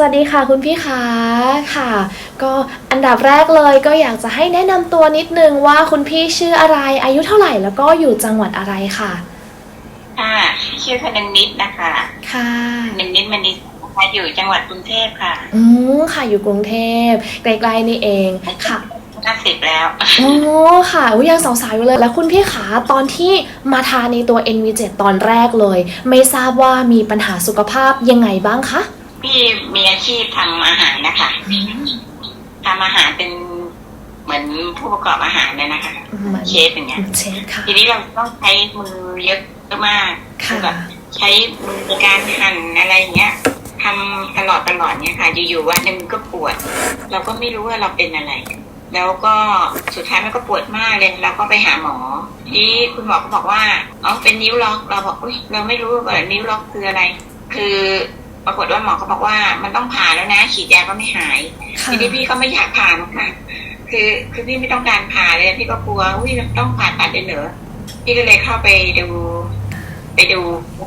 สวัสดีค่ะคุณพี่คะค่ะ ก็อันดับแรกเลยก็อยากจะให้แนะนำตัวนิดนึงว่าคุณพี่ชื่ออะไรอายุเท่าไหร่แล้วก็อยู่จังหวัดอะไรค่ะ ค่ะ ชื่อคนึงนิดนะคะค่ะคนึงนิดมณิดนะคะอยู่จังหวัดกรุงเทพค่ะ อืมค่ะอยู่กรุงเทพใกล้ๆนี่เองค่ะห้าสิบแล้วโอ้ค่ะอุ๊ยยังสาวๆอยู่เลย แล้วคุณพี่ขาตอนที่มาทานในตัว NV7 ตอนแรกเลย ไม่ทราบว่ามีปัญหาสุขภาพยังไงบ้างคะ พี่มีอาชีพทำอาหารนะคะอืมทำอาหารเป็นเหมือนผู้ประกอบอาหารเนี่ยนะคะเหมือนเชฟอย่างเงี้ยเชฟค่ะทีนี้เราต้องใช้มือเยอะมากค่ะแบบใช้มือในการหั่นอะไรอย่างเงี้ยทำตลอดตลอดเนี่ยค่ะ อยู่ๆวันหนึ่งมันก็ปวด เราก็ไม่รู้ว่าเราเป็นอะไร แล้วก็สุดท้ายมันก็ปวดมากเลยเราก็ไปหาหมอทีนี้คุณหมอก็บอกว่าอ๋อเป็นนิ้วล็อก เราบอกอุ้ยเราไม่รู้ว่านิ้วล็อกคืออะไร คือ ปรากฏว่าหมอก็บอกว่ามันต้องผ่าแล้วนะฉีดยาก็ไม่หายค่ะทีนี้พี่ก็ไม่อยากผ่านะคะคือคือพี่ไม่ต้องการผ่าเลยพี่ก็กลัวอุ้ยต้องผ่าตัดเลยเหรอพี่ก็เลยเข้าไปดู ไปดู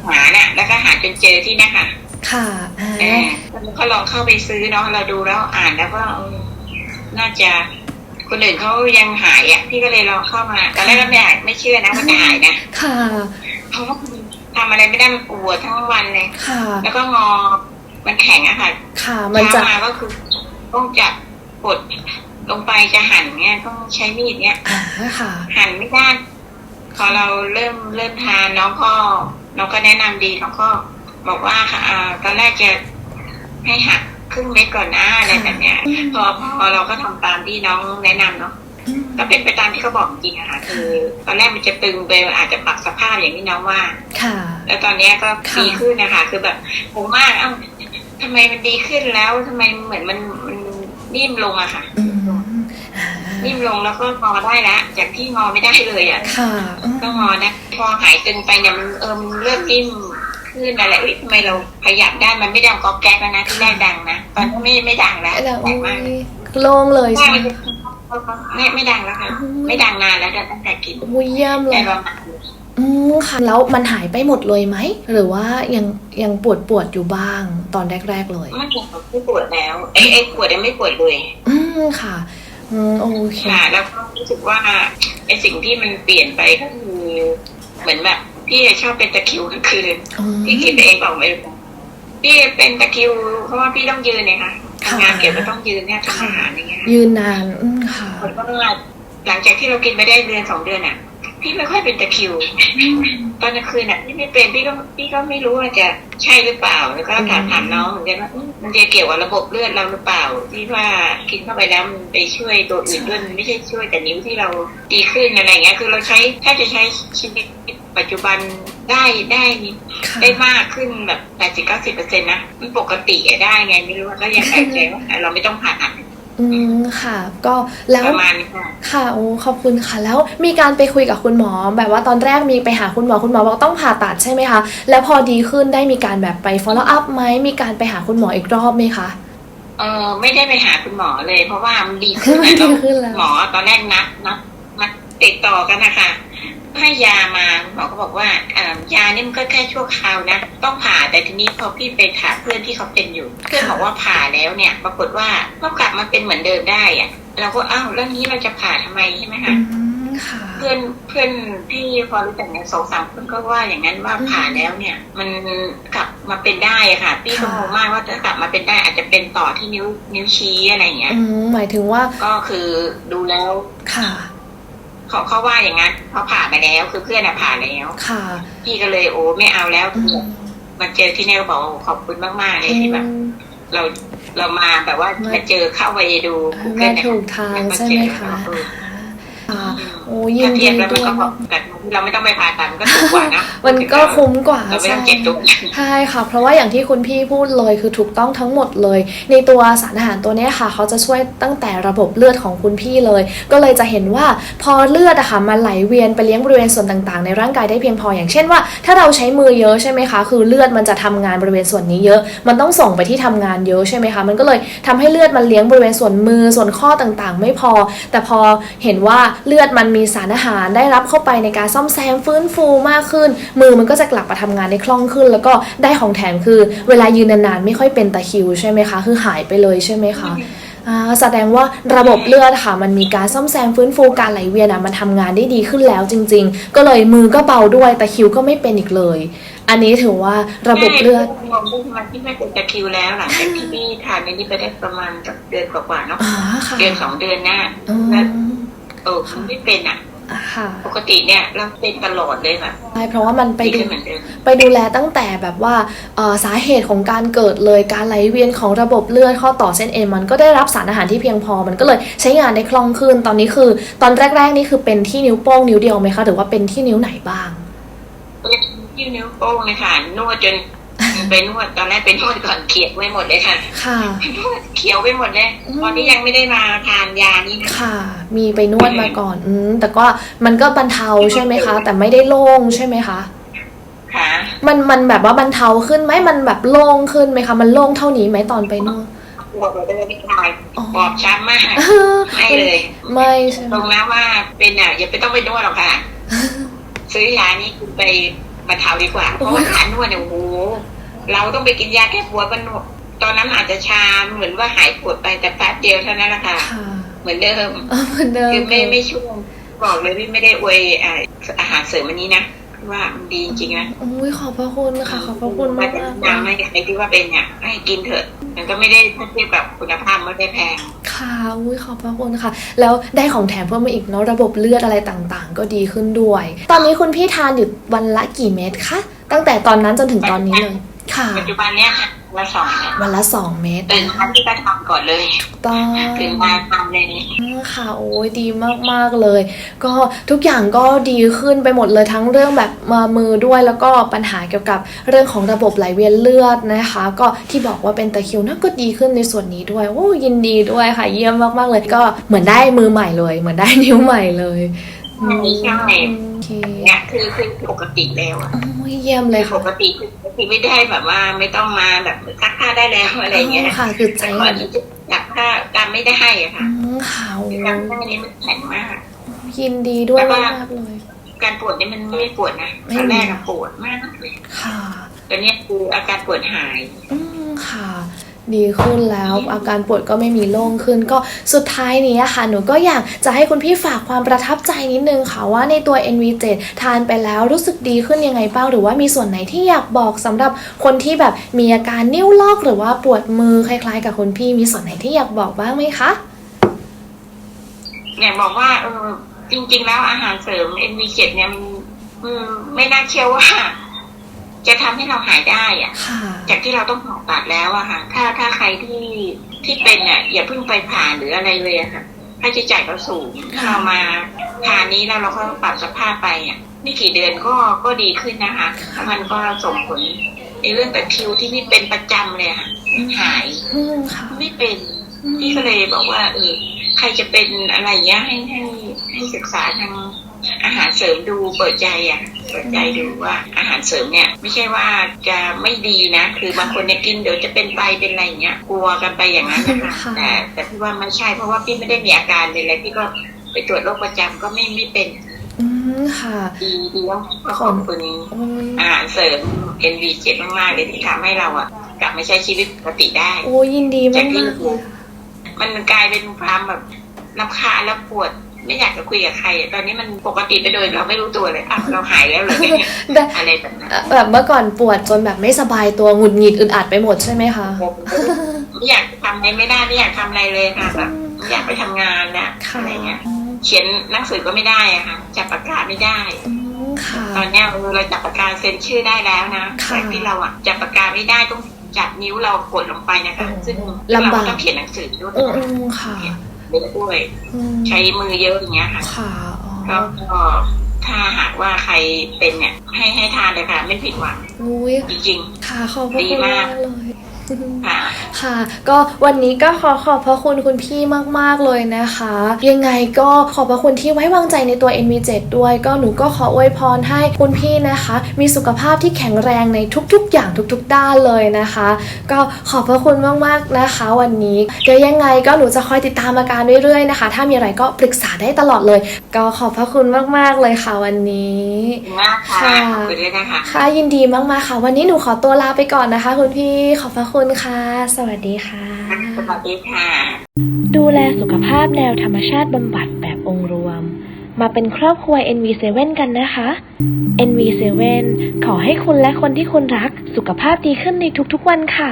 หาน่ะ แล้วก็หาจนเจอที่เนะคะค่ะอ่เอาอแล้วก็ลองเข้าไปซื้อเนาะเราดูแล้วอ่านแล้วก็เออน่าจะคนอื่นเขายังหายอะพี่ก็เลยลองเข้ามาตอนแรกก็ไม่อยากไม่เชื่อนะว่าจะหายนะค่ะเพราะว่า ทำอะไรไม่ได้มันปวดทั้งวันเลยค่ะ แล้วก็งอ มันแข็งอะค่ะ ค่ะ มันจะเช้ามาก็คือต้องจับกดลงไปจะหั่นเนี่ยต้องใช้มีดเนี่ยอ่าค่ะ หั่นไม่ได้พอเราเริ่มเริ่มทานน้องก็น้องก็แนะนำดีน้องก็บอกว่าค่ะอ่าตอนแรกจะให้หักครึ่งเม็ดก่อนนะอะไรแบบเนี้ยอืมพอพอเราก็ทำตามที่น้องแนะนำเนาะอืมก็เป็นไปตามที่เขาบอกจริงอะค่ะคือ ตอนแรกมันจะตึงไปอาจจะปรับสภาพอย่างที่น้องว่า ค่ะ แล้วตอนเนี้ยก็ค่ะดีขึ้นนะคะ คือแบบโหมากเอ้าทำไมมันดีขึ้นแล้วทำไมเหมือนมันมันนิ่มลงอะค่ะอืมอ่านิ่มลงแล้วก็งอได้ละจากที่งอไม่ได้เลยอะค่ะอืมก็งอนะพอหายตึงไปเนี่ยมันเออมันเริ่มนิ่มขึ้นอะไรอุ้ยทำไมเราขยับได้มันไม่ดังก๊อกแก๊กแล้วนะที่แรกดังนะตอนนี้ไม่ไม่ดังแล้วแล้วดังมากโล่งเลยใช่ไหมไม่ไม่ดังแล้วค่ะ ไม่ดังนานแล้วตั้งแต่กินอุ้ยเยี่ยมเลได้ยประมาณ อืมค่ะแล้วมันหายไปหมดเลยไหม หรือว่ายังยังปวดปวดๆอยู่บ้างตอนแรก ๆ เลยไม่ไม่ปวดแล้วไอ้ไอ้ปวดยังไม่ปวดเลย อืมค่ะอืมโอเคค่ะแล้วก็รู้สึกว่าไอสิ่งที่มันเปลี่ยนไปก็คือเหมือนแบบพี่ชอบเป็นตะคริวกลางคืนอืมพี่คิดไปเองเปล่าไม่รู้พี่เป็นตะคริวเพราะว่าพี่ต้องยืนเนี่ยค่ะค่ะทำงานเกี่ยวกับต้องยืนเนี่ยทำอาหารอย่างเงี้ยยืนนานอืมค่ะมันก็หลังจากที่เรากินไปได้เดือนสองเดือนอะ พี่ไม่ค่อยเป็นตะคริว ตอนกลางคืนอะพี่ไม่เป็นพี่ก็พี่ก็ไม่รู้ว่าจะใช่หรือเปล่า แล้วก็ถามถามน้องเหมือนกันว่าอืมมันจะเกี่ยวกับระบบเลือดเราหรือเปล่า ที่ว่ากินเข้าไปแล้วมันไปช่วยตัวอื่นด้วยมันไม่ใช่ช่วยแต่นิ้วที่เราดีขึ้นอะไรเงี้ย คือเราใช้แทบจะใช้ชีวิตปัจจุบันได้ได้ค่ะได้มากขึ้นแบบแปดสิบเก้าสิบเปอร์เซ็นต์นะมันปกติอะได้ไงไม่รู้ว่าก็ยังแปลกใจว่าเราไม่ต้องผ่าตัด อืมค่ะ ก็แล้วประมาณนี้ค่ะค่ะโอ้ขอบคุณค่ะ แล้วมีการไปคุยกับคุณหมอ แบบว่าตอนแรกมีไปหาคุณหมอคุณหมอบอกต้องผ่าตัดใช่ไหมคะ แล้วพอดีขึ้นได้มีการแบบไป follow up ไหมมีการไปหาคุณหมออีกรอบไหมคะเออไม่ได้ไปหาคุณหมอเลย เพราะว่ามันดีขึ้นมันดีแล้วขึ้นแล้วหมอตอนแรกนัดนัดนัดติดต่อกันนะคะ ให้ยามาหมอก็บอกว่าเอ่อยานี่มันก็แค่ชั่วคราวนะ ต้องผ่าแต่ทีนี้พอพี่ไปถามเพื่อนที่เขาเป็นอยู่ เพื่อนบอกว่าผ่าแล้วเนี่ย ปรากฏว่าก็กลับมาเป็นเหมือนเดิมได้อะเราก็อ้าวแล้วนี้เราจะผ่าทำไมใช่ไหมอืคะมค่ะเพื่อนเพื่อนที่พอรู้จักเนี่ยสองสามคนก็ว่าอย่างนั้นว่าอืมผ่าแล้วเนี่ย มันกลับมาเป็นได้อะค่ะพี่ก็ค่ะงงมากว่าถ้ากลับมาเป็นได้อาจจะเป็นต่อที่นิ้วนิ้วชี้อะไรอย่างเงี้ยอืมหมายถึงว่าก็คือดูแล้วค่ะ เขาเขาว่าอย่างนั้นเขาผ่ามาแล้วคือเพื่อนอะผ่าแล้วค่ะพี่ก็เลยโอ้ไม่เอาแล้วอืมมาเจอที่นี่ก็บอกว่าขอบคุณมากๆเลยที่แบบเราเรามาแบบว่ามามาเจอเข้าไปดูกูเกิมาลเนี่ยถูกทางใช่ไหมคะอ่าโอ้ยิถ้านเทีดียบแล้วด้มันวยก็บอกแต่เราไม่ต้องไปผ่าตัดมันก็ถูกกว่านะมันก็คุ้มกว่าเราไม่ใช่ต้องเจ็บตุกใช่ค่ะ เพราะว่าอย่างที่คุณพี่พูดเลยคือถูกต้องทั้งหมดเลย ในตัวสารอาหารตัวเนี้ยค่ะ เขาจะช่วยตั้งแต่ระบบเลือดของคุณพี่เลย ก็เลยจะเห็นว่าพอเลือดอะค่ะมันไหลเวียนไปเลี้ยงบริเวณส่วนต่างๆ ในร่างกายได้เพียงพออย่างเช่นว่า ถ้าเราใช้มือเยอะใช่ไหมคะคือเลือดมันจะทำงานบริเวณส่วนนี้เยอะ มันต้องส่งไปที่ทำงานเยอะใช่ไหมคะมันก็เลยทำให้เลือดมันเลี้ยงบริเวณส่วนมือส่วนข้อต่างๆ ไม่พอ แต่พอเห็นว่าเลือดมันมีสารอาหารได้รับเข้าไปในการซ่อมแซมฟื้นฟูมากขึ้น มือมันก็จะกลับมาทำงานได้คล่องขึ้น แล้วก็ได้ของแถมคือ เวลายืนนานๆไม่ค่อยเป็นตะคริวใช่ไหมคะคือหายไปเลยใช่ไหมคะอ่าแสดงว่าระบบเลือดค่ะมันมีการซ่อมแซมฟื้นฟูการไหลเวียนอะมันทำงานได้ดีขึ้นแล้วจริง ๆ ก็เลยมือก็เบาด้วยแต่คิ้วก็ไม่เป็นอีกเลย อันนี้ถือว่าระบบเลือดมองดูมันที่ไม่เป็นตะคริวแล้วหลังจากที่พี่ทานในนี้ไปได้ประมาณสักเดือนกว่าๆเนาะอ่าค่ะเดือนสองเดือนหน้าอืมแล้ว เออมันไม่เป็นอะอ่าค่ะปกติเนี่ยเราเป็นตลอดเลยค่ะใช่เพราะว่ามันไปดีดูขึ้นเหมือนเดิมไปดูแลตั้งแต่แบบว่าเอ่อสาเหตุของการเกิดเลยการไหลเวียนของระบบเลือดข้อต่อเส้นเอ็นมันก็ได้รับสารอาหารที่เพียงพอมันก็เลยใช้งานได้คล่องขึ้นตอนนี้คือ ตอนแรกๆนี่คือเป็นที่นิ้วโป้งนิ้วเดียวไหมคะหรือว่าเป็นที่นิ้วไหนบ้างเป็นที่นิ้วโป้งเลยค่ะนวดจน ไปนวดตอนแรกเป็นนวดก่อนเขียวไว้หมดเลยค่ะ ค่ะ นวดเขียวไปหมดเลยอืม ตอนนี้ยังไม่ได้มาทานยานี่นะค่ะ มีไปนวดมาก่อนอืมแต่ก็มันก็บรรเทาใช่ไหมคะ แต่ไม่ได้โล่งใช่ไหมคะ ค่ะ มันมันแบบว่าบรรเทาขึ้นไหมมันแบบโล่งขึ้นไหมคะ มันโล่งเท่านี้ไหมตอนไปนวดปวดเลยไม่ทายอ๋อบอบช้ำมากไม่เลยไม่ใช่ไหตมรงนั้นว่าเป็นอะอย่าไปต้องไปนวดหรอกค่ะ ซื้อยานี้คุณไปบ รรเทาดีกว่า เพราะว่าการนวดเนี่ยโอ้โหเราต้องไปกินยาแก้ปวดมันวดตอนนั้นอาจจะชาเหมือนว่าหายปวดไปแต่แป๊บเดียวเท่านั้นแหละค่ะค่ะเหมือนเดิมเออเหมือนเดิมคือไม่ไม่ช่วยบอกเลยพี่ไม่ได้อวยอ่าอาหารเสริมอันนี้นะว่ามันดีจริงๆนะอุ้ยขอบพระคุณค่ะ ขอบพระคุณมากจะมากแนะนำให้ใครที่ว่าเป็นเนี่ยให้กินเถอะ มันก็ไม่ได้ถ้าเทียบกับคุณภาพไม่ได้แพง ค่ะอุ้ยขอบพระคุณค่ะ แล้วได้ของแถมเพิ่มมาอีกเนาะระบบเลือดอะไรต่างๆ ก็ดีขึ้นด้วย ตอนนี้คุณพี่ทานอยู่วันละกี่เม็ดคะตั้งแต่ตอนนั้นจนถึงตอนนี้เลย ค่ะ ปัจจุบันเนี้ยค่ะละสองเนี่ยวันละสองเม็ดตื่นมาที่ก็ทำก่อนเลยต้องตื่นมาทำเลยอืมค่ะโอ้ยดีมากๆเลย ก็ทุกอย่างก็ดีขึ้นไปหมดเลยทั้งเรื่องแบบมามือด้วยแล้วก็ปัญหาเกี่ยวกับเรื่องของระบบไหลเวียนเลือดนะคะ ก็ที่บอกว่าเป็นตะคริวนั่นก็ดีขึ้นในส่วนนี้ด้วยโอ้ยินดีด้วยค่ะ เยี่ยมมากๆเลย ก็เหมือนได้มือใหม่เลย เหมือนได้นิ้วใหม่เลย อืมใช่โอเคเนี่ยคือคือปกติแล้วอะโอ้ยเยี่ยมเลยปค่ะกติคือคือไม่ได้แบบว่าไม่ต้องมาแบบซักผ้าได้แล้วอะไรอย่างเงี้ยอ๋อค่ะคือใจแต่ก่อนนี้จะซักผ้าการไม่ได้อะอืค่ะมค่ะโอ้คือการไม่ได้นี้มันแข็งมาก ยินดีด้วยแล้วก็มากๆเลย การปวดนี่มันไม่ปวดนะไม่ตอนมีแรกอะปวดมากเลยค่ะตอนเนี้ยคืออาการปวดหาย อืมค่ะ ดีขึ้นแล้ว อาการปวดก็ไม่มีโล่งขึ้น ก็สุดท้ายนี้อะค่ะ หนูก็อยากจะให้คุณพี่ฝากความประทับใจนิดนึงค่ะว่าในตัว NV7 ทานไปแล้วรู้สึกดีขึ้นยังไงบ้างหรือว่ามีส่วนไหนที่อยากบอกสำหรับคนที่แบบมีอาการนิ้วลอกหรือว่าปวดมือคล้าย ๆ กับคุณพี่มีส่วนไหนที่อยากบอกบ้างไหมคะเนี่ยบอกว่าเออจริงๆแล้วอาหารเสริม NV7 เนี่ยมันอืมไม่น่าเชื่อว่า จะทำให้เราหายได้อะค่ะจากที่เราต้องผ่าตัดแล้วอะค่ะ ถ้าถ้าใครที่ที่เป็นเนี่ยอย่าเพิ่งไปผ่าหรืออะไรเลยอะค่ะค่าใช้จ่ายก็สูงถ้าเรามาทานนี้แล้วเราก็ปรับสภาพไปอะไม่กี่เดือนก็ก็ดีขึ้นนะคะแล้วมันก็ส่งผลในเรื่องตะคริวที่นี่เป็นประจำเลยอะค่ะหายอืมค่ะไม่เป็นพี่ก็เลยบอกว่าเออใครจะเป็นอะไรเงี้ยให้ให้ให้ศึกษาทาง อาหารเสริมดูเปิดใจอะเปิดใจดูว่าอาหารเสริมเนี่ย ไม่ใช่ว่าจะไม่ดีนะ คือบางคนเนี่ยกินเดี๋ยวจะเป็นไปเป็นอะไรเงี้ยกลัวกันไปอย่างนั้นนะคะค่ะแต่แต่พี่ว่าไม่ใช่เพราะว่าพี่ไม่ได้มีอาการเลยเลยพี่ก็ไปตรวจโรคประจำก็ไม่ไม่เป็นอืมค่ะดีดีแล้วก็ขอบคุณโอ้ยอาหารเสริม NV7 มากๆเลยที่ทำให้เราอะกลับมาใช้ชีวิตปกติได้โอ้ยยินดีมากๆเลยมันกลายเป็นความแบบรำคาญแล้วปวด ไม่อยากจะคุยกับใครอะตอนนี้มันปกติไปโดยเราไม่รู้ตัวเลยอะเราหายแล้วเหรือได้อะไรแบบนั้นแบบเมื่อก่อนปวดจนแบบไม่สบายตัวหงุดหงิดอึดอัดไปหมดใช่ไหมคะไม่อยากทำอะไรไม่ได้ไม่อยากทำอะไรเลยค่ะแบบไม่อยากไปทำงานนะค่ะอะไรเงี้ยเขียนหนังสือก็ไม่ได้อะค่ะจับปากกาไม่ได้อืมค่ะตอนเนี้ยเออเราจับปากกาเซ็นชื่อได้แล้วนะค่ะแต่ที่เราอะจับปากกาไม่ได้ต้องจับนิ้วเรากดลงไปนะคะโอ้ซึ่งลำบากเราต้องเขียนหนังสือด้วยอืมอืมค่ะ เยอะด้วยอืมใช้มือเยอะอย่างเงี้ยค่ะค่ะอ๋อก็ก็ถ้าหากว่าใครเป็นเนี่ย ให้ให้ทานเลยค่ะ ไม่ผิดหวังอุ้ยจริงค่ะขอบพระดีคุณมามากกเลยๆค่ะ ค่ะ ก็วันนี้ก็ขอขอบพระคุณคุณพี่มาก ๆ เลยนะคะ ยังไงก็ขอบพระคุณที่ไว้วางใจในตัว NV7 ด้วย ก็หนูก็ขออวยพรให้คุณพี่นะคะ มีสุขภาพที่แข็งแรงในทุกๆ อย่างทุกๆ ด้านเลยนะคะ ก็ขอบพระคุณมากๆนะคะ วันนี้เดี๋ยวยังไงก็หนูจะคอยติดตามอาการเรื่อยๆนะคะ ถ้ามีอะไรก็ปรึกษาได้ตลอดเลย ก็ขอบพระคุณมากๆเลยค่ะวันนี้ขอบคุณมากค่ะค่ะขอบคุณด้วยนะคะค่ะยินดีมากๆค่ะ วันนี้หนูขอตัวลาไปก่อนนะคะ คุณพี่ขอบพระคุณค่ะสวัสดีค่ะ สวัสดีค่ะ ดูแลสุขภาพแนวธรรมชาติบำบัดแบบองค์รวม มาเป็นครอบครัว NV7 กันนะคะ NV7 ขอให้คุณและคนที่คุณรักสุขภาพดีขึ้นในทุกๆวันค่ะ